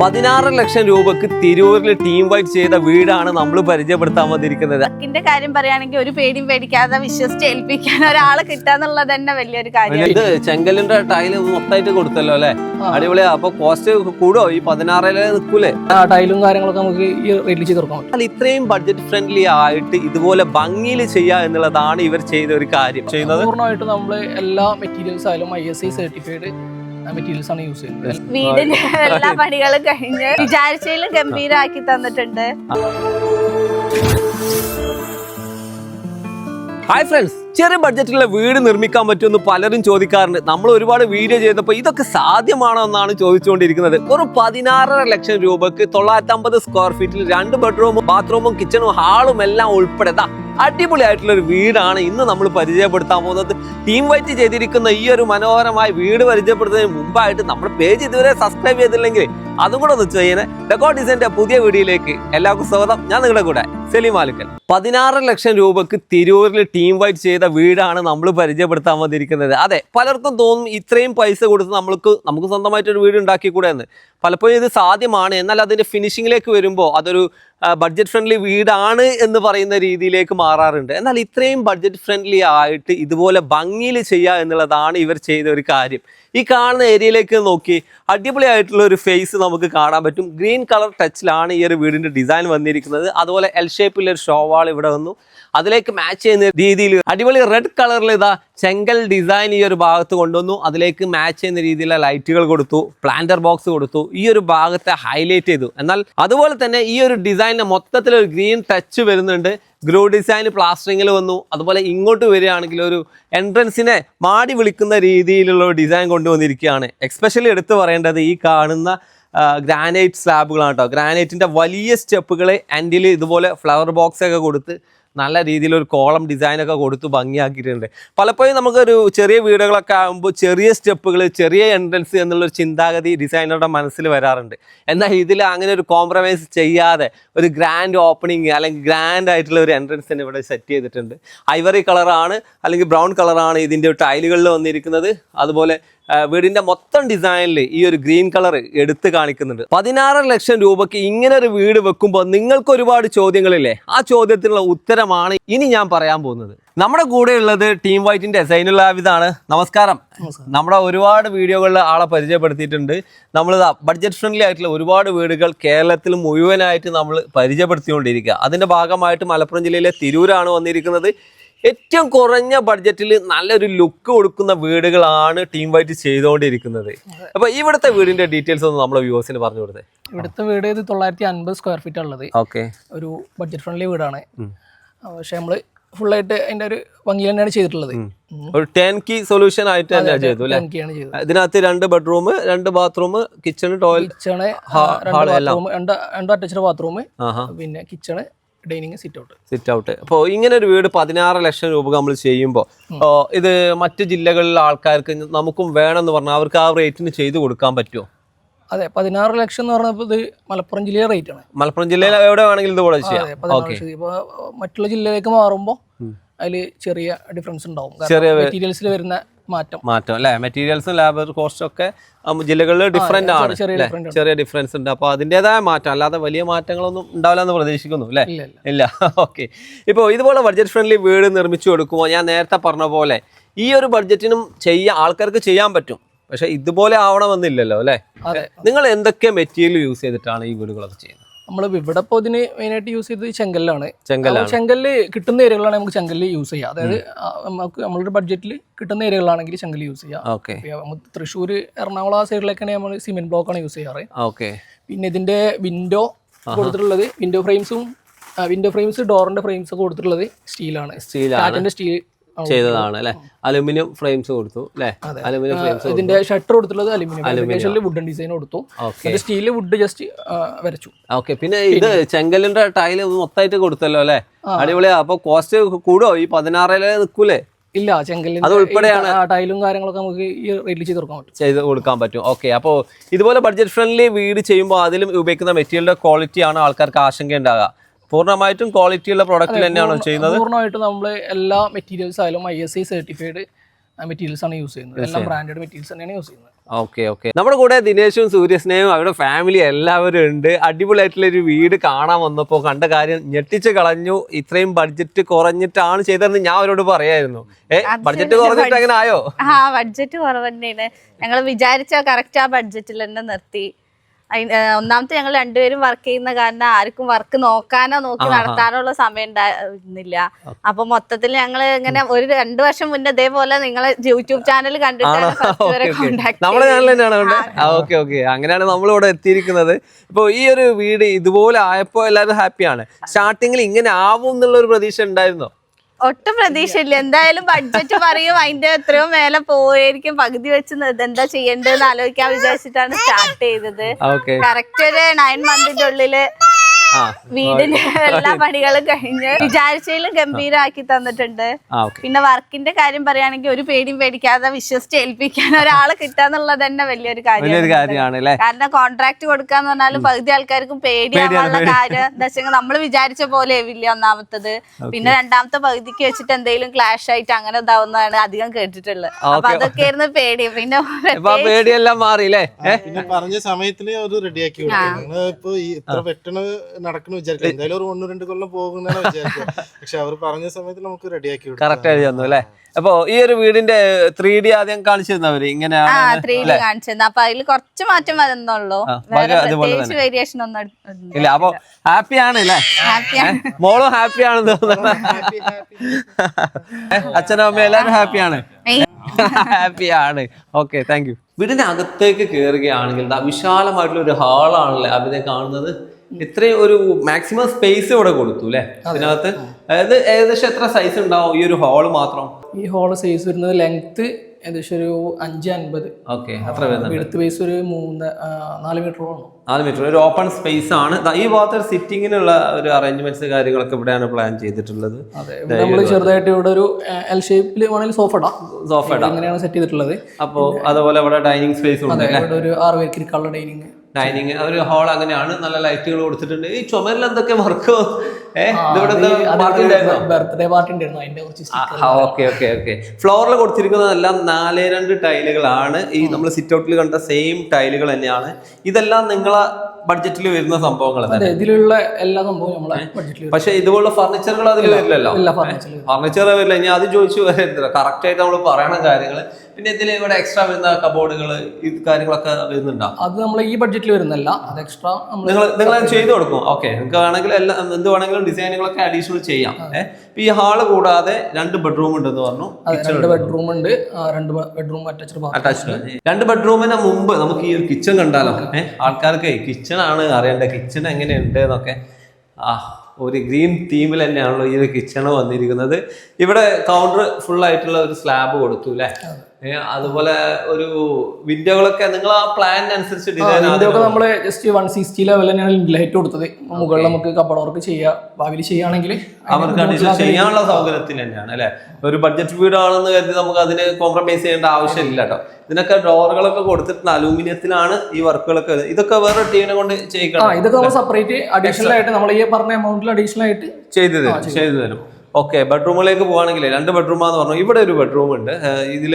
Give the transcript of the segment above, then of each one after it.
പതിനാറ് ലക്ഷം രൂപക്ക് തിരൂരിൽ ടീം വൈറ്റ് ചെയ്ത വീടാണ് നമ്മൾ പരിചയപ്പെടുത്താൻ വന്നിരിക്കുന്നത്. അതിന്റെ കാര്യം പറയുകയാണെങ്കിൽ ഒരു പേടിയും പേടിക്കാതെ വിശ്വസിച്ച് ഏൽപ്പിക്കാൻ ഒരാളെ കിട്ടാന്നുള്ളത് തന്നെ വലിയൊരു കാര്യം. ഇത് ചെങ്കലിന്റെ ടൈൽ മൊത്തമായിട്ട് കൊടുത്തല്ലോ അല്ലെ? അടിപൊളിയാ. അപ്പൊ കോസ്റ്റ് കൂടോ ഈ പതിനാറിൽ നിൽക്കൂലേ? ആ ടൈലും കാര്യങ്ങളൊക്കെ നമുക്ക് ഈ റേറ്റിൽ ചെയ്ത് കൊടുക്കാൻ ഇത്രയും ബഡ്ജറ്റ് ഫ്രണ്ട്ലി ആയിട്ട് ഇതുപോലെ ഭംഗിയിൽ ചെയ്യുക എന്നുള്ളതാണ് ഇവർ ചെയ്ത ഒരു കാര്യം. ചെയ്യുന്നത് പൂർണമായിട്ട് നമ്മൾ എല്ലാ മെറ്റീരിയൽസ് ആയാലും I S I certified materials ആണ് യൂസ് ചെയ്യുന്നത്. വീടിന്റെ എല്ലാ പണികളും കഴിഞ്ഞ് വിചാരിച്ചതിലും ഗംഭീരമാക്കി തന്നിട്ടുണ്ട്. ഹായ് ഫ്രണ്ട്സ് ചെറിയ ബഡ്ജറ്റിലുള്ള വീട് നിർമ്മിക്കാൻ പറ്റുമെന്ന് പലരും ചോദിക്കാറുണ്ട്. നമ്മൾ ഒരുപാട് വീഡിയോ ചെയ്തപ്പോൾ ഇതൊക്കെ സാധ്യമാണോ എന്നാണ് ചോദിച്ചുകൊണ്ടിരിക്കുന്നത്. ഒരു പതിനാറര ലക്ഷം രൂപക്ക് തൊള്ളായിരത്തി അമ്പത് സ്ക്വയർ ഫീറ്റിൽ രണ്ട് ബെഡ്റൂമും ബാത്റൂമും കിച്ചണും ഹാളും എല്ലാം ഉൾപ്പെടെ. അടിപൊളിയായിട്ടുള്ള ഒരു വീടാണ് ഇന്ന് നമ്മൾ പരിചയപ്പെടുത്താൻ പോകുന്നത്. ടീം വൈറ്റ് ചെയ്തിരിക്കുന്ന ഈ ഒരു മനോഹരമായ വീട് പരിചയപ്പെടുത്തുന്നതിന് മുമ്പായിട്ട് നമ്മൾ പേജ് ഇതുവരെ സബ്സ്ക്രൈബ് ചെയ്തില്ലെങ്കിൽ അതും കൂടെ ഒന്ന് ചെയ്യണേ. ഡെക്കോ ഡിസൈന്റെ പുതിയ വീഡിയോയിലേക്ക് എല്ലാവർക്കും സ്വാഗതം. ഞാൻ നിങ്ങളുടെ കൂടെ സെലിം ആലുക്കൽ പതിനാറ് ലക്ഷം രൂപക്ക് തിരൂരിൽ ടീം വൈറ്റ് ചെയ്ത വീടാണ് നമ്മൾ പരിചയപ്പെടുത്താൻ വന്നിരിക്കുന്നത്. അതെ പലർക്കും തോന്നും ഇത്രയും പൈസ കൊടുത്ത് നമ്മൾക്ക് നമുക്ക് സ്വന്തമായിട്ടൊരു വീട് ഉണ്ടാക്കിക്കൂടെ എന്ന്. പലപ്പോഴും ഇത് സാധ്യമാണ്. എന്നാൽ അതിന്റെ ഫിനിഷിങ്ങിലേക്ക് വരുമ്പോൾ അതൊരു ബഡ്ജറ്റ് ഫ്രണ്ട്ലി വീടാണ് എന്ന് പറയുന്ന രീതിയിലേക്ക് മാറാറുണ്ട്. എന്നാൽ ഇത്രയും ബഡ്ജറ്റ് ഫ്രണ്ട്ലി ആയിട്ട് ഇതുപോലെ ഭംഗിയിൽ ചെയ്യുക എന്നുള്ളതാണ് ഇവർ ചെയ്ത ഒരു കാര്യം. ഈ കാണുന്ന ഏരിയയിലേക്ക് നോക്കി അടിപൊളിയായിട്ടുള്ള ഒരു ഫേസ് നമുക്ക് കാണാൻ പറ്റും. ഗ്രീൻ കളർ ടച്ചിലാണ് ഈ ഒരു വീടിന്റെ ഡിസൈൻ വന്നിരിക്കുന്നത്. അതുപോലെ എൽ ഷേപ്പിൽ ഒരു ഷോവാൾ ഇവിടെ വന്നു. അതിലേക്ക് മാച്ച് ചെയ്യുന്ന രീതിയിൽ അടിപൊളി റെഡ് കളറിൽ ഇതാ ചെങ്കൽ ഡിസൈൻ ഈ ഒരു ഭാഗത്ത് കൊണ്ടുവന്നു. അതിലേക്ക് മാച്ച് ചെയ്യുന്ന രീതിയിലുള്ള ലൈറ്റുകൾ കൊടുത്തു. പ്ലാന്റർ ബോക്സ് കൊടുത്തു. ഈ ഒരു ഭാഗത്തെ ഹൈലൈറ്റ് ചെയ്തു. എന്നാൽ അതുപോലെ തന്നെ ഈ ഒരു ഡിസൈനിന് മൊത്തത്തിൽ ഒരു ഗ്രീൻ ടച്ച് വരുന്നുണ്ട്. ഗ്രൂ ഡിസൈൻ പ്ലാസ്റ്ററിങ്ങിൽ വന്നു. അതുപോലെ ഇങ്ങോട്ട് വരികയാണെങ്കിൽ ഒരു എൻട്രൻസിനെ മാടി വിളിക്കുന്ന രീതിയിലുള്ള ഡിസൈൻ കൊണ്ടുവന്നിരിക്കുകയാണ്. എക്സ്പെഷ്യലി എടുത്തു പറയേണ്ടത് ഈ കാണുന്ന ഗ്രാനൈറ്റ് സ്ലാബുകളാണ് കേട്ടോ ഗ്രാനൈറ്റിന്റെ വലിയ സ്റ്റെപ്പുകൾ എൻഡിൽ ഇതുപോലെ ഫ്ലവർ ബോക്സ് ഒക്കെ കൊടുത്ത് നല്ല രീതിയിൽ ഒരു കോളം ഡിസൈനൊക്കെ കൊടുത്ത് ഭംഗിയാക്കിയിട്ടുണ്ട്. പലപ്പോഴും നമുക്കൊരു ചെറിയ വീടുകളൊക്കെ ആകുമ്പോൾ ചെറിയ സ്റ്റെപ്പുകൾ ചെറിയ എൻട്രൻസ് എന്നുള്ളൊരു ചിന്താഗതി ഡിസൈനറുടെ മനസ്സിൽ വരാറുണ്ട്. എന്നാൽ ഇതിൽ അങ്ങനെ ഒരു കോംപ്രമൈസ് ചെയ്യാതെ ഒരു ഗ്രാൻഡ് ഓപ്പണിങ് അല്ലെങ്കിൽ ഗ്രാൻഡ് ആയിട്ടുള്ള ഒരു എൻട്രൻസ് തന്നെ ഇവിടെ സെറ്റ് ചെയ്തിട്ടുണ്ട്. ഐവറി കളറാണ് അല്ലെങ്കിൽ ബ്രൗൺ കളറാണ് ഇതിന്റെ ടൈലുകളിൽ വന്നിരിക്കുന്നത്. അതുപോലെ വീടിന്റെ മൊത്തം ഡിസൈനിൽ ഈ ഒരു ഗ്രീൻ കളർ എടുത്തു കാണിക്കുന്നുണ്ട്. പതിനാറ് ലക്ഷം രൂപയ്ക്ക് ഇങ്ങനെ ഒരു വീട് വെക്കുമ്പോൾ നിങ്ങൾക്ക് ഒരുപാട് ചോദ്യങ്ങളില്ലേ? ആ ചോദ്യത്തിനുള്ള ഉത്തരമാണ് ഇനി ഞാൻ പറയാൻ പോകുന്നത്. നമ്മുടെ കൂടെ ഉള്ളത് ടീം വൈറ്റിന്റെ സൈനുള്ള ആവിതാണ്. നമസ്കാരം. നമ്മുടെ ഒരുപാട് വീഡിയോകളിൽ ആളെ പരിചയപ്പെടുത്തിയിട്ടുണ്ട്. നമ്മൾ ബഡ്ജറ്റ് ഫ്രണ്ട്ലി ആയിട്ടുള്ള ഒരുപാട് വീടുകൾ കേരളത്തിൽ മുഴുവനായിട്ട് നമ്മൾ പരിചയപ്പെടുത്തിക്കൊണ്ടിരിക്കുക. അതിന്റെ ഭാഗമായിട്ട് മലപ്പുറം ജില്ലയിലെ തിരൂരാണ് വന്നിരിക്കുന്നത്. ഏറ്റവും കുറഞ്ഞ ബഡ്ജറ്റിൽ നല്ലൊരു ലുക്ക് കൊടുക്കുന്ന വീടുകളാണ് ടീം വൈറ്റ് ചെയ്തുകൊണ്ടിരിക്കുന്നത്. അപ്പൊ ഇവിടുത്തെ വീടിന്റെ ഡീറ്റെയിൽസ് ഒന്ന് നമ്മളെ വ്യൂവേഴ്സിന് പറഞ്ഞു കൊടുത്തേ. ഇവിടുത്തെ വീട് ഇത് തൊള്ളായിരത്തി അൻപത് സ്ക്വയർ ഫീറ്റ് ഉള്ളത്. ഓക്കെ ഒരു ബഡ്ജറ്റ് ഫ്രണ്ട്ലി വീടാണ്. പക്ഷെ നമ്മൾ ആയിട്ട് അതിന്റെ ഒരു ഭംഗി തന്നെയാണ് ചെയ്തിട്ടുള്ളത്. ഒരു സൊല്യൂഷൻ ആയിട്ട് തന്നെ ചെയ്തു അല്ലേ? ഇതിനകത്ത് രണ്ട് ബെഡ്റൂം രണ്ട് bathroom kitchen toilet kitchen. Bathroom രണ്ട് രണ്ട് അറ്റച്ച്ഡ് ബാത്റൂം പിന്നെ kitchen dining sit out sit out അപ്പോൾ ഇങ്ങനെ ഒരു വീട് പതിനാറ് ലക്ഷം രൂപ നമ്മൾ ചെയ്യുമ്പോൾ ഇത് മറ്റ് ജില്ലകളിലെ ആൾക്കാർക്ക് നമുക്കും വേണമെന്ന് പറഞ്ഞാൽ അവർക്ക് ആ റേറ്റിന് ചെയ്തു കൊടുക്കാൻ പറ്റുമോ അതെ പതിനാറ് ലക്ഷം എന്ന് പറഞ്ഞപ്പോൾ ഇത് മലപ്പുറം ജില്ലയിലെ റേറ്റ് ആണ്. മലപ്പുറം ജില്ലയിൽ എവിടെ വേണമെങ്കിലും ചെയ്യാം. അതെ പതിനാറ് ലക്ഷം. ഇപ്പോൾ മറ്റുള്ള ജില്ലയിലേക്ക് മാറുമ്പോൾ അതിൽ ചെറിയ ഡിഫറൻസ് ഉണ്ടാവും. മെറ്റീരിയൽസിൽ വരുന്ന മാറ്റം. മാറ്റം അല്ലേ? മെറ്റീരിയൽസും ലേബർ കോസ്റ്റും ഒക്കെ ജില്ലകളിൽ ഡിഫറെന്റ് ആണ് ചെറിയ ഡിഫറൻസ് ഉണ്ട്. അപ്പോൾ അതിന്റെതായ മാറ്റം അല്ലാതെ വലിയ മാറ്റങ്ങളൊന്നും ഉണ്ടാവില്ല എന്ന് പ്രതീക്ഷിക്കുന്നു അല്ലേ? ഇല്ല ഓക്കെ ഇപ്പോൾ ഇതുപോലെ ബഡ്ജറ്റ് ഫ്രണ്ട്ലി വീട് നിർമ്മിച്ചു കൊടുക്കുമോ? ഞാൻ നേരത്തെ പറഞ്ഞ പോലെ ഈ ഒരു ബഡ്ജറ്റിനും ചെയ്യാൻ ആൾക്കാർക്ക് ചെയ്യാൻ പറ്റും. പക്ഷെ ഇതുപോലെ ആവണമെന്നില്ലല്ലോ അല്ലേ? നിങ്ങൾ എന്തൊക്കെ മെറ്റീരിയൽ യൂസ് ചെയ്തിട്ടാണ് ഈ വീടുകളൊക്കെ ചെയ്യുന്നത്? നമ്മൾ ഇവിടെ ഇപ്പോൾ ഇതിന് മെയിനായിട്ട് യൂസ് ചെയ്തത് ചെങ്കല്ലാണ്. ചെങ്കല്ലാണ്. ചെങ്കല്ല് കിട്ടുന്ന ഏരിയകളാണ് നമുക്ക് ചെങ്കല്ല് യൂസ് ചെയ്യാം. അതായത് നമുക്ക് നമ്മളുടെ ബഡ്ജറ്റിൽ കിട്ടുന്ന ഏരിയകളാണെങ്കിൽ ചെങ്കല്ല് യൂസ് ചെയ്യാം. ഓക്കെ. ഇപ്പൊ നമുക്ക് തൃശ്ശൂർ എറണാകുളം ആ സൈഡിലൊക്കെയാണ് നമ്മൾ സിമെന്റ് ബ്ലോക്കാണ് യൂസ് ചെയ്യാറ്. ഓക്കെ. പിന്നെ ഇതിന്റെ വിൻഡോ കൊടുത്തിട്ടുള്ളത് വിൻഡോ ഫ്രെയിംസും വിൻഡോ ഫ്രെയിംസ് ഡോറിന്റെ ഫ്രെയിംസ് ഒക്കെ കൊടുത്തിട്ടുള്ളത് സ്റ്റീലാണ് സ്റ്റീലാണ് സ്റ്റീൽ ചെയ്തതാണ് അല്ലെ? അലുമിനിയം ഫ്രെയിംസ് കൊടുത്തു അല്ലെ? അലുമിനിയം ഫ്രെയിംസ് ഇതിന്റെ ഷട്ടർ കൊടുത്തുള്ളത് അലുമിനിയം വുഡൻ ഡിസൈൻ കൊടുത്തു. സ്റ്റീൽ വുഡ് ജസ്റ്റ് വരച്ചു. ഓക്കെ പിന്നെ ഇത് ചെങ്കലിന്റെ ടൈൽ മൊത്തമായിട്ട് കൊടുത്തല്ലോ അല്ലെ? അടിപൊളിയാ അപ്പൊ കോസ്റ്റ് കൂടോ ഈ പതിനാറിലെ നിൽക്കൂലേ ഇല്ല ചെങ്കല്ലിന് അത് ഉൾപ്പെടെയാണ് ആ ടൈലും കാര്യങ്ങളൊക്കെ നമുക്ക് ഈ റേറ്റിൽ ചെയ്ത് കൊടുക്കാൻ പറ്റും. ചെയ്ത് കൊടുക്കാൻ പറ്റും. ഓക്കെ അപ്പോൾ ഇതുപോലെ ബഡ്ജറ്റ് ഫ്രണ്ട്ലി വീട് ചെയ്യുമ്പോൾ അതിലും ഉപയോഗിക്കുന്ന മെറ്റീരിയലിന്റെ ക്വാളിറ്റിയാണ് ആൾക്കാർക്ക് ആശങ്ക ഉണ്ടാകുക പൂർണമായിട്ടും ക്വാളിറ്റി ക്വാളിറ്റിയുള്ള പ്രൊഡക്റ്റ് തന്നെയാണോ ചെയ്യുന്നത്? പൂർണമായിട്ടും നമ്മൾ എല്ലാ മെറ്റീരിയൽസ് ആയാലും I S I certified materials ആണ് യൂസ് ചെയ്യുന്നത്. എല്ലാം ബ്രാൻഡഡ് മെറ്റീരിയൽസ് തന്നെയാണ് യൂസ് ചെയ്യുന്നത്. ഓക്കെ ഓക്കെ നമ്മുടെ കൂടെ ദിനേശും സൂര്യസ്നേഹവും അവരുടെ ഫാമിലി എല്ലാവരും ഉണ്ട്. അടിപൊളിയായിട്ടുള്ള ഒരു വീട് കാണാൻ വന്നപ്പോൾ കണ്ട കാര്യം ഞെട്ടിച്ച് കളഞ്ഞു. ഇത്രയും ബഡ്ജറ്റ് കുറഞ്ഞിട്ടാണ് ചെയ്തതെന്ന് ഞാൻ അവരോട് പറയായിരുന്നു. ഏ ബഡ്ജറ്റ് കുറഞ്ഞിട്ട് അങ്ങനെ ആയോ? ആ ബഡ്ജറ്റ് കുറവ് തന്നെയാണ്. ഞങ്ങൾ വിചാരിച്ച കറക്റ്റ് ആ ബഡ്ജറ്റിൽ തന്നെ നിർത്തി. ഒന്നാമത്തെ ഞങ്ങൾ രണ്ടുപേരും വർക്ക് ചെയ്യുന്ന കാരണം ആർക്കും വർക്ക് നോക്കാനോ നോക്കി. നടത്താനുള്ള സമയം ഉണ്ടായിരുന്നില്ല അപ്പൊ മൊത്തത്തിൽ ഞങ്ങൾ ഇങ്ങനെ ഒരു രണ്ടു വർഷം മുന്നേ ഇതേപോലെ നിങ്ങളെ യൂട്യൂബ് ചാനൽ കണ്ടിട്ട് അങ്ങനെയാണ് നമ്മൾ ഇവിടെ എത്തിയിരിക്കുന്നത്. ഇപ്പൊ ഈ ഒരു വീട് ഇതുപോലെ ആയപ്പോ എല്ലാവരും ഹാപ്പിയാണ് സ്റ്റാർട്ടിങ്ങിൽ ഇങ്ങനെ ആവും എന്നുള്ള ഒരു പ്രതീക്ഷ ഉണ്ടായിരുന്നോ? ഒട്ടും പ്രതീക്ഷയില്ല. എന്തായാലും ബഡ്ജറ്റ് പറയും അതിന്റെ എത്രയോ മേലെ പോയിരിക്കും പകുതി വെച്ച് എന്താ ചെയ്യേണ്ടത് ചെയ്യേണ്ടതെന്ന് ആലോചിക്കാൻ വിചാരിച്ചിട്ടാണ് സ്റ്റാർട്ട് ചെയ്തത്. കറക്റ്റ് ഒരു നയൻ മന്തിന്റെ ഉള്ളിൽ വീടിന്റെ എല്ലാ പണികളും കഴിഞ്ഞ് വിചാരിച്ചതിലും ഗംഭീരമാക്കി തന്നിട്ടുണ്ട്. പിന്നെ വർക്കിന്റെ കാര്യം പറയുകയാണെങ്കിൽ ഒരു പേടിയും പേടിക്കാതെ വിശ്വസിച്ച് ഏൽപ്പിക്കാൻ ഒരാളെ കിട്ടാന്നുള്ളത് തന്നെ വലിയൊരു വലിയൊരു കാര്യമാണ് കാരണം കോൺട്രാക്ട് കൊടുക്കാന്ന് പറഞ്ഞാലും പകുതി ആൾക്കാർക്കും പേടിയാവാനുള്ള കാര്യം. എന്താ വെച്ചാൽ നമ്മൾ വിചാരിച്ച പോലെ ആവില്ല ഒന്നാമത്തത്. പിന്നെ രണ്ടാമത്തെ പകുതിക്ക് വെച്ചിട്ട് എന്തെങ്കിലും ക്ലാഷ് ആയിട്ട് അങ്ങനെ ഇതാവുന്നതാണ് അധികം കേട്ടിട്ടുള്ളത്. അപ്പൊ അതൊക്കെ ആയിരുന്നു പേടി. പിന്നെ പേടിയെല്ലാം പിന്നെ പറഞ്ഞ സമയത്തിന് റെഡിയാക്കി ഇപ്പൊ ഇത്ര പെട്ടെന്ന് നടക്കണ വിചാരിക്കും. എന്തായാലും ഒരു ഒന്ന് രണ്ട് കൊല്ലം പോകുന്നതാണ് വിചാരിക്കുക. പക്ഷെ അവർ പറഞ്ഞ സമയത്ത് നമുക്ക് റെഡിയാക്കി കറക്റ്റ് ആയി തന്നു അല്ലേ? അപ്പൊ ഈ ഒരു വീടിന്റെ ത്രീ ഡി ആദ്യം കാണിച്ചിരുന്നവര് ഇങ്ങനെയാണ് ത്രീ ഡി കാണിച്ചത് അപ്പൊ അതിൽ കുറച്ച് മാറ്റം വരുന്നുള്ളൂ. പ്രത്യേകിച്ച് വേരിയേഷൻ ഒന്നും ഇല്ല. അപ്പൊ ഹാപ്പി ഹാപ്പിയാണ് അല്ലേ? ഹാപ്പിയാണ് മോളും ഹാപ്പിയാണെന്ന് തോന്നുന്നു. അച്ഛനും അമ്മയും എല്ലാവരും ഹാപ്പിയാണ് ഹാപ്പിയാണ് ഓക്കെ താങ്ക് യു വീടിന്റെ അകത്തേക്ക് കയറുകയാണെങ്കിൽ വിശാലമായിട്ടുള്ള ഒരു ഹാളാണല്ലേ അവിടെ കാണുന്നത്? ഇത്രയും ഒരു മാക്സിമം സ്പേസ് ഇവിടെ കൊടുത്തു അല്ലേ അതിനകത്ത് അതായത് ഏകദേശം എത്ര സൈസ് ഉണ്ടാവും ഈ ഒരു ഹാൾ മാത്രം? ഈ ഹോൾ സൈസ് വരുന്നത് ലെങ്ത് ഏകദേശം ഒരു അഞ്ച് അൻപത്. ഓക്കെ അത്ര എടുത്ത് ബേസ് ഒരു മൂന്ന് നാല് മീറ്ററോളം നാല് മീറ്റർ ഒരു ഓപ്പൺ സ്പേസ് ആണ്. ഈ ഭാഗത്ത് ഒരു സിറ്റിങ്ങിനുള്ള ഒരു അറേഞ്ച്മെന്റ്സ് കാര്യങ്ങളൊക്കെ ഇവിടെയാണ് പ്ലാൻ ചെയ്തിട്ടുള്ളത്. നമ്മൾ ചെറുതായിട്ട് ഇവിടെ ഒരു എൽ ഷേപ്പിൽ വേണമെങ്കിൽ സോഫ ഇടാം. സോഫ ഇടാം. അങ്ങനെയാണ് സെറ്റ് ചെയ്തിട്ടുള്ളത്. അപ്പോൾ അതുപോലെ ഇവിടെ ഡൈനിങ് സ്പേസ് ഉണ്ട് ഇവിടെ ഒരു ആറ് പേർക്ക് ഇരിക്കാനുള്ള ഡൈനിങ് ഡൈനിങ് ഒരു ഹാൾ അങ്ങനെയാണ്. നല്ല ലൈറ്റുകൾ കൊടുത്തിട്ടുണ്ട്. ഈ ചുമരിൽ എന്തൊക്കെ വർക്ക് ബർത്ത്ഡേ പാർട്ടി ഉണ്ടായിരുന്നു? അതിന്റെ കുറച്ച്. ഓക്കെ ഓക്കെ ഓക്കെ ഫ്ലോറിൽ കൊടുത്തിരിക്കുന്നതെല്ലാം നാല് രണ്ട് ടൈലുകളാണ്. ഈ നമ്മൾ സിറ്റ് ഔട്ടിൽ കണ്ട സെയിം ടൈലുകൾ തന്നെയാണ്. ഇതെല്ലാം നിങ്ങളെ ബഡ്ജറ്റിൽ വരുന്ന സംഭവങ്ങൾ ഇതിലുള്ള എല്ലാ സംഭവവും നമ്മളെ ബഡ്ജറ്റിൽ പക്ഷെ ഇതുപോലുള്ള ഫർണിച്ചറുകൾ അതിൽ വരില്ലല്ലോ? ഫർണിച്ചർ വരില്ല. ഇനി അത് ചോദിച്ചു കറക്റ്റ് ആയിട്ട് നമ്മൾ പറയണ കാര്യങ്ങൾ പിന്നെ ഇതിൽ ഇവിടെ എക്സ്ട്രാ വരുന്ന കബോർഡുകൾ ഈ കാര്യങ്ങളൊക്കെ വരുന്നുണ്ടോ? അത് നമ്മൾ ഈ ബഡ്ജറ്റിൽ വരുന്നല്ല അത് എക്സ്ട്രാ നിങ്ങൾ നിങ്ങൾ ചെയ്തു കൊടുക്കും. ഓക്കെ നിങ്ങൾക്ക് വേണമെങ്കിൽ എല്ലാം എന്ത് വേണമെങ്കിലും ഡിസൈനുകളൊക്കെ അഡീഷണൽ ചെയ്യാം. ഏഹ്? ഈ ഹാൾ കൂടാതെ രണ്ട് ബെഡ്റൂം ഉണ്ടെന്ന് പറഞ്ഞു. രണ്ട് ബെഡ്റൂം ഉണ്ട്. രണ്ട് ബെഡ്റൂം അറ്റാച്ച്ഡ് അറ്റാച്ച്ഡ് രണ്ട് ബെഡ്റൂമിന് മുമ്പ് നമുക്ക് ഈ ഒരു കിച്ചൺ കണ്ടാലോ? ഏഹ്? ആൾക്കാർക്ക് കിച്ചൺ ആണ് അറിയേണ്ടത്. കിച്ചൺ എങ്ങനെയുണ്ട് എന്നൊക്കെ. ആ ഒരു ഗ്രീൻ തീമിൽ തന്നെയാണല്ലോ ഈ ഒരു കിച്ചൺ വന്നിരിക്കുന്നത്. ഇവിടെ കൗണ്ടർ ഫുൾ ആയിട്ടുള്ള ഒരു സ്ലാബ് കൊടുത്തു അല്ലേ അതുപോലെ ഒരു വിൻഡോകളൊക്കെ നിങ്ങൾ ആ പ്ലാൻ അനുസരിച്ച് ഡിസൈൻ ഇതൊക്കെ നമ്മൾ ജസ്റ്റ് വൺ സിക്സ്റ്റി ലെവൽ തന്നെയാണ് ലൈറ്റ് കൊടുത്തത്. മുകളിൽ നമുക്ക് കപ്പട വർക്ക് ചെയ്യാം. ഭാവിയിൽ ചെയ്യുകയാണെങ്കിൽ അവർക്ക് ചെയ്യാനുള്ള സൗകര്യത്തിന് തന്നെയാണ് അല്ലെ? ഒരു ബഡ്ജറ്റ് വീടാണെന്ന് കരുതി നമുക്ക് അതിന് കോംപ്രമൈസ് ചെയ്യേണ്ട ആവശ്യമില്ല കേട്ടോ. ഇതിനൊക്കെ ഡോറുകളൊക്കെ കൊടുത്തിട്ടുണ്ട് അലൂമിനിയത്തിലാണ് ഈ വർക്കുകളൊക്കെ ഇതൊക്കെ വേറെ ടീമിനെ കൊണ്ട് ചെയ്യിക്കണം? ഇതൊക്കെ നമ്മൾ സെപ്പറേറ്റ് അഡീഷണൽ ആയിട്ട് നമ്മൾ ഈ പറഞ്ഞ എമൗണ്ടിൽ അഡീഷണൽ ആയിട്ട് ചെയ്തു തരും ചെയ്തു തരും. ഓക്കെ ബെഡ്റൂമിലേക്ക് പോകുകയാണെങ്കിൽ രണ്ട് ബെഡ്റൂമാന്ന് പറഞ്ഞു. ഇവിടെ ഒരു ബെഡ്റൂം ഉണ്ട്. ഇതിൽ ഇതിൽ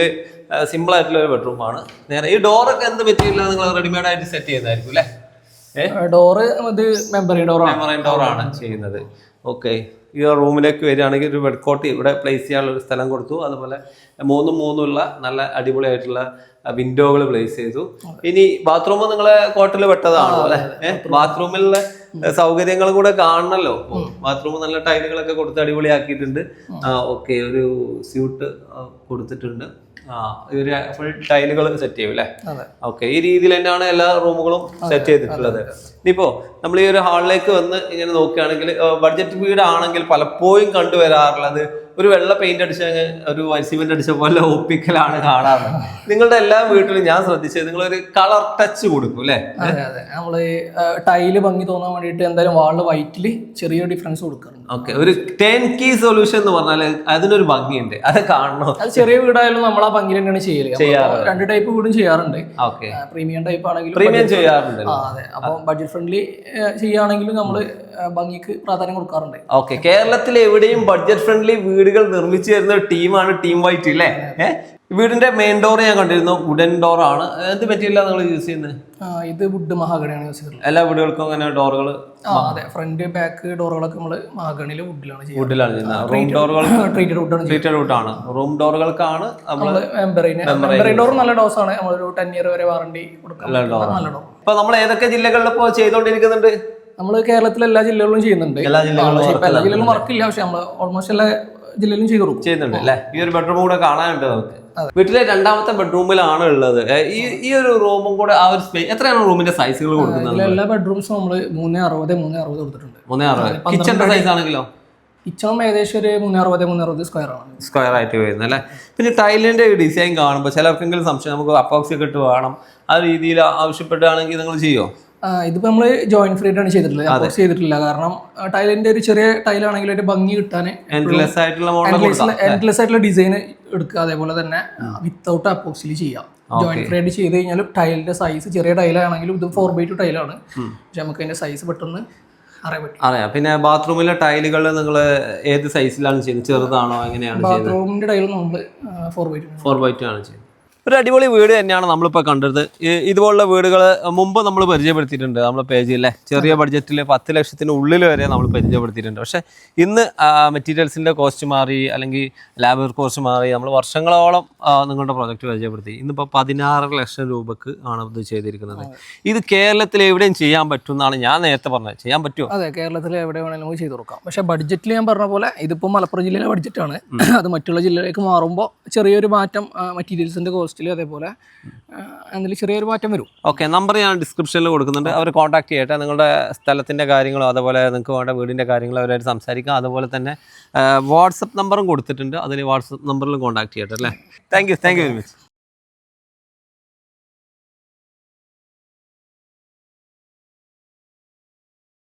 സിമ്പിൾ ആയിട്ടുള്ള ഒരു ബെഡ്റൂമാണ് നേരെ ഈ ഡോറൊക്കെ എന്ത് പറ്റിയില്ല നിങ്ങൾ റെഡിമെയ്ഡ് ആയിട്ട് സെറ്റ് ചെയ്യുന്നതായിരിക്കും അല്ലേ ഡോറ് ഇത് മെമ്പറി ഡോറാണ് മെമറൈൻ ഡോറാണ് ചെയ്യുന്നത്. ഓക്കെ. ഈ റൂമിലേക്ക് വരികയാണെങ്കിൽ ഒരു ബെഡ് കോട്ട് ഇവിടെ പ്ലേസ് ചെയ്യാനുള്ള ഒരു സ്ഥലം കൊടുത്തു. അതുപോലെ മൂന്നും മൂന്നുമുള്ള നല്ല അടിപൊളിയായിട്ടുള്ള വിൻഡോകൾ പ്ലേസ് ചെയ്തു. ഇനി ബാത്റൂം നിങ്ങളെ കോട്ടിൽ പെട്ടതാണോ അല്ലെ? ബാത്റൂമിലെ ബാത്റൂമിലുള്ള സൗകര്യങ്ങളും കൂടെ കാണണല്ലോ. ബാത്റൂം നല്ല ടൈലുകളൊക്കെ കൊടുത്ത് അടിപൊളിയാക്കിയിട്ടുണ്ട്. ഓക്കെ. ഒരു സ്യൂട്ട് കൊടുത്തിട്ടുണ്ട്. ഒരു ഫുൾ ടൈലുകൾ സെറ്റ് ചെയ്യും അല്ലേ. ഓക്കെ ഈ രീതിയിൽ തന്നെയാണ് എല്ലാ റൂമുകളും സെറ്റ് ചെയ്തിട്ടുള്ളത്. ഇനിയിപ്പോ നമ്മൾ ഈ ഒരു ഹാളിലേക്ക് വന്ന് ഇങ്ങനെ നോക്കുകയാണെങ്കിൽ ബഡ്ജറ്റ് വീടാണെങ്കിൽ പലപ്പോഴും കണ്ടുവരാറുള്ളത് ഒരു വെള്ള പെയിന്റ് അടിച്ച ഒരു സിമെന്റ് അടിച്ച പോലെ ഒപ്പിക്കലാണ് കാണാറ്. നിങ്ങളുടെ എല്ലാ വീട്ടിലും ഞാൻ ശ്രദ്ധിച്ചത് നിങ്ങൾ ഒരു കളർ ടച്ച് കൊടുക്കും അല്ലേ? അതെ അതെ. നമ്മൾ ടൈൽ ഭംഗി തോന്നാൻ വേണ്ടിയിട്ട് എന്തായാലും വാളിൽ വൈറ്റിൽ ചെറിയ ഡിഫറൻസ് കൊടുക്കാറുണ്ട്. ഓക്കെ ഒരു ടെൻ കീ സൊല്യൂഷൻ എന്ന് പറഞ്ഞാൽ അതിനൊരു ഭംഗിയുണ്ട്. അത് കാണണോ? അത് ചെറിയ വീടായാലും നമ്മൾ ആ ഭംഗി തന്നെയാണ് ചെയ്യൽ രണ്ട് ടൈപ്പ് വീടും ചെയ്യാറുണ്ട്. ഓക്കെ പ്രീമിയം ടൈപ്പ് ആണെങ്കിലും പ്രീമിയം ചെയ്യാറുണ്ട്. അതെ. അപ്പൊ ബഡ്ജറ്റ് ഫ്രണ്ട്ലി ചെയ്യുകയാണെങ്കിലും നമ്മൾ ഭംഗിക്ക് പ്രാധാന്യം കൊടുക്കാറുണ്ട്. ഓക്കെ കേരളത്തിൽ എവിടെയും ബഡ്ജറ്റ് ഫ്രണ്ട്ലി വീടുകൾ നിർമ്മിച്ചു തരുന്ന ഒരു ടീമാണ് ടീം വൈറ്റ് അല്ലേ വീടിന്റെ മെയിൻ ഡോർ ഞാൻ കണ്ടിരുന്നു വുഡൻ ഡോർ ആണ്. എന്ത് മെറ്റീരിയലാണ് നിങ്ങൾ യൂസ് ചെയ്യുന്നത്? ഇത് വുഡ് മഹാഗണിയാണ് യൂസ് ചെയ്യുന്നത് എല്ലാ വീടുകൾക്കും അങ്ങനെ ഡോറുകൾ അതെ. ഫ്രണ്ട് ബാക്ക് ഡോറുകളൊക്കെ നമ്മൾ മഹാഗണിയിൽ വുഡിലാണ് വുഡിലാണ് ചെയ്യുന്നത്. റൂം ഡോറുകൾ ട്രീറ്റഡ് വുഡാണ് ആണ് ട്രീറ്റഡ് വുഡാണ് റൂം ഡോറുകൾക്കാണ് നമ്മൾ ഡോർ നല്ല ഡോസ് ആണ്. നമ്മളൊരു ടെൻ ഇയർ വരെ വാറണ്ടി കൊടുക്കാം നല്ല ഡോർ ഇപ്പൊ നമ്മൾ ഏതൊക്കെ ജില്ലകളിൽ ഇപ്പോൾ ചെയ്തുകൊണ്ടിരിക്കുന്നുണ്ട്? നമ്മൾ കേരളത്തിലെ എല്ലാ ജില്ലകളിലും ചെയ്യുന്നുണ്ട്. എല്ലാ ജില്ലകളിലും വർക്ക് ഇപ്പൊ എല്ലാ ജില്ലകളിലും വർക്കില്ല. പക്ഷെ നമ്മൾ ഓൾമോസ്റ്റ് എല്ലാ ജില്ലയിലും ചെയ്തു കൊടുക്കും ചെയ്യുന്നുണ്ട് അല്ലേ? ഈ ഒരു ബെഡ്റൂം കൂടെ കാണാനുണ്ട് നമുക്ക്. വീട്ടിലെ രണ്ടാമത്തെ ബെഡ്റൂമിലാണ് ഉള്ളത്. ഈ ഈ ഒരു റൂമും കൂടെ ആ ഒരു സ്പേസ് എത്രയാണ് റൂമിന്റെ സൈസുകൾ കൊടുക്കുന്നത് എല്ലാ ബെഡ്റൂംസും നമ്മൾ മൂന്ന് അറുപത് മൂന്ന് അറുപത് കൊടുത്തിട്ടുണ്ട്. മൂന്നേ അറുപത്. കിച്ചണിന്റെ സൈസ് ആണെങ്കിലോ? കിച്ചണും ഏകദേശം ഒരു മൂന്ന് അറുപത് മൂന്ന് അറുപത് സ്ക്വയർ ആണ്. സ്ക്വയർ ആയിട്ട് വരുന്നത് അല്ലേ? പിന്നെ ടൈലിന്റെ ഡിസൈൻ കാണുമ്പോൾ ചിലർക്കെങ്കിലും സംശയം നമുക്ക് അപ്പോക്സി ഒക്കെ ഇട്ട് വേണം. ആ രീതിയിൽ ആവശ്യപ്പെടുകയാണെങ്കിൽ നിങ്ങൾ ചെയ്യോ? ഇതിപ്പോ നമ്മൾ ജോയിന്റ് ഫ്രീ ആണ് ചെയ്തിട്ടുള്ളത്. അപ്പോക്സ് ചെയ്തിട്ടില്ല. കാരണം ടൈലിന്റെ ഒരു ചെറിയ ടൈൽ ടൈലാണെങ്കിൽ ഒരു ഭംഗി കിട്ടാൻ എൻഡ്ലെസ് ആയിട്ടുള്ള ഡിസൈൻ എടുക്കുക. അതേപോലെ തന്നെ വിത്തൗട്ട് അപ്പോക്സിൽ ചെയ്യാം. ജോയിന്റ് ഫ്രീ ആയിട്ട് ചെയ്ത് കഴിഞ്ഞാൽ ടൈലിന്റെ സൈസ് ചെറിയ ടൈലാണെങ്കിലും ഇത് ഫോർ ബൈ ടു ടൈലാണ് പക്ഷെ നമുക്ക് അതിന്റെ സൈസ് പെട്ടെന്ന് അറിയാം. പിന്നെ ബാത്റൂമിലെ ടൈലുകൾ നിങ്ങൾ ഏത് സൈസിലാണ് ചെയ്യുന്നത്? ചെറുതാണോ? എങ്ങനെയാണ് ബാത്റൂമിന്റെ ടൈൽ നമ്മൾ four by two four by two ആണ് ചെയ്യുന്നത്. ഒരു അടിപൊളി വീട് തന്നെയാണ് നമ്മളിപ്പോൾ കണ്ടത്. ഇതുപോലുള്ള വീടുകൾ മുമ്പ് നമ്മൾ പരിചയപ്പെടുത്തിയിട്ടുണ്ട്. നമ്മുടെ പേജിലെ ചെറിയ ബഡ്ജറ്റിൽ പത്ത് ലക്ഷത്തിന് ഉള്ളിൽ വരെ നമ്മൾ പരിചയപ്പെടുത്തിയിട്ടുണ്ട്. പക്ഷേ ഇന്ന് മെറ്റീരിയൽസിന്റെ കോസ്റ്റ് മാറി അല്ലെങ്കിൽ ലാബർ കോസ്റ്റ് മാറി നമ്മൾ വർഷങ്ങളോളം നിങ്ങളുടെ പ്രോജക്റ്റ് പരിചയപ്പെടുത്തി. ഇന്നിപ്പോൾ പതിനാറ് ലക്ഷം രൂപക്ക് ആണ് ഇത് ചെയ്തിരിക്കുന്നത്. ഇത് കേരളത്തിൽ എവിടെയും ചെയ്യാൻ പറ്റും എന്നാണ് ഞാൻ നേരത്തെ പറഞ്ഞത്. ചെയ്യാൻ പറ്റുമോ അതെ കേരളത്തിൽ എവിടെ വേണമെങ്കിലും ചെയ്തു കൊടുക്കാം. പക്ഷേ ബഡ്ജറ്റിൽ ഞാൻ പറഞ്ഞ പോലെ ഇതിപ്പോൾ മലപ്പുറം ജില്ലയിലെ ബഡ്ജറ്റാണ് അത് മറ്റുള്ള ജില്ലയിലേക്ക് മാറുമ്പോൾ ചെറിയൊരു മാറ്റം മെറ്റീരിയൽസിന്റെ കോസ്റ്റിൽ അതേപോലെ എന്തെങ്കിലും ചെറിയൊരു മാറ്റം വരും. ഓക്കെ നമ്പർ ഞാൻ ഡിസ്ക്രിപ്ഷനിൽ കൊടുക്കുന്നുണ്ട്. അവർ കോൺടാക്ട് ചെയ്യട്ടെ. നിങ്ങളുടെ സ്ഥലത്തിന്റെ കാര്യങ്ങളോ അതുപോലെ നിങ്ങൾക്ക് വേണ്ട വീടിന്റെ കാര്യങ്ങളോ അവരായിട്ട് സംസാരിക്കാം. അതുപോലെ തന്നെ വാട്സപ്പ് നമ്പറും കൊടുത്തിട്ടുണ്ട്. അതിൽ വാട്സപ്പ് നമ്പറിലും കോൺടാക്ട് ചെയ്യട്ടെ അല്ലേ? Thank you thank you very much